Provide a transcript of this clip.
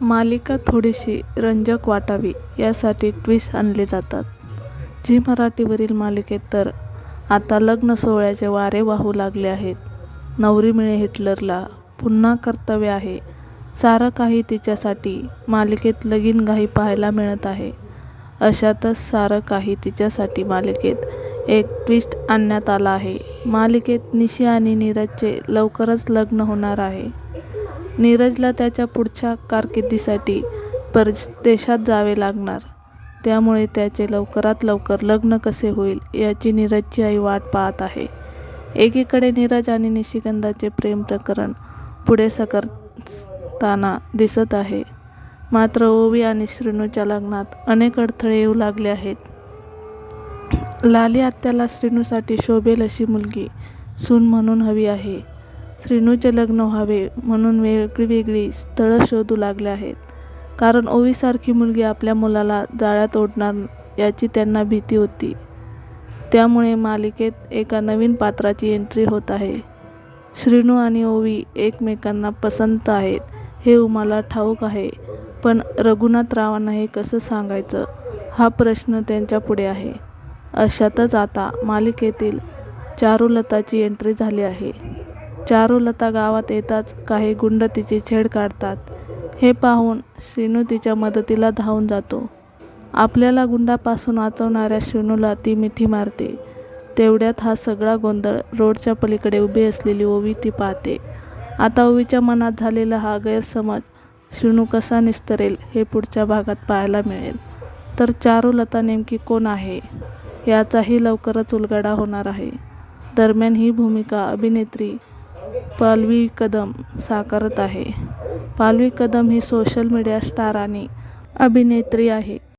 मालिका थोडीशी रंजक वाटावी यासाठी ट्विस्ट आणले जातात. झी मराठीवरील मालिकेत तर आता लग्न सोहळ्याचे वारे वाहू लागले आहेत. नवरी मिळे हिटलरला पुन्हा कर्तव्य आहे, सारं काही तिच्यासाठी मालिकेत लगीनघाई पाहायला मिळत आहे. अशातच सारं काही तिच्यासाठी मालिकेत एक ट्विस्ट आणण्यात आला आहे. मालिकेत निशी आणि नीरजचे लवकरच लग्न होणार आहे. नीरजला त्याच्या पुढच्या कारकिर्दीसाठी परदेशात जावे लागणार. त्यामुळे त्याचे लवकरात लवकर लग्न कसे होईल याची नीरजची आई वाट पाहत आहे. एकीकडे नीरज आणि निशिगंधाचे प्रेम प्रकरण पुढे सकरताना दिसत आहे. मात्र ओवी आणि श्रीनूच्या लग्नात अनेक अडथळे येऊ लागले आहेत. लाली आत्याला श्रीनूसाठी शोभेल अशी मुलगी सून म्हणून हवी आहे. श्रीनूचे लग्न व्हावे म्हणून वेगळीवेगळी स्थळं शोधू लागले आहेत. कारण ओवीसारखी मुलगी आपल्या मुलाला जाळ्यात ओढणार याची त्यांना भीती होती. त्यामुळे मालिकेत एका नवीन पात्राची एंट्री होत आहे. श्रीनू आणि ओवी एकमेकांना पसंत आहेत हे उमाला ठाऊक आहे. पण रघुनाथरावांना हे कसं सांगायचं हा प्रश्न त्यांच्यापुढे आहे. अशातच आता मालिकेतील चारुलताची एंट्री झाली आहे. चारुलता गावात येताच काही गुंड तिची छेड काढतात. हे पाहून शिनू तिच्या मदतीला धावून जातो. आपल्याला गुंडापासून वाचवणाऱ्या शिनूला ती मिठी मारते. तेवढ्यात हा सगळा गोंधळ रोडच्या पलीकडे उभी असलेली ओवी ती पाहते. आता ओवीच्या मनात झालेला हा गैरसमज शिणू कसा निस्तरेल हे पुढच्या भागात पाहायला मिळेल. तर चारुलता नेमकी कोण आहे याचाही लवकरच उलगडा होणार आहे. दरम्यान ही भूमिका अभिनेत्री पालवी कदम साकारत आहे. पालवी कदम ही सोशल मीडिया स्टार आणि अभिनेत्री आहे.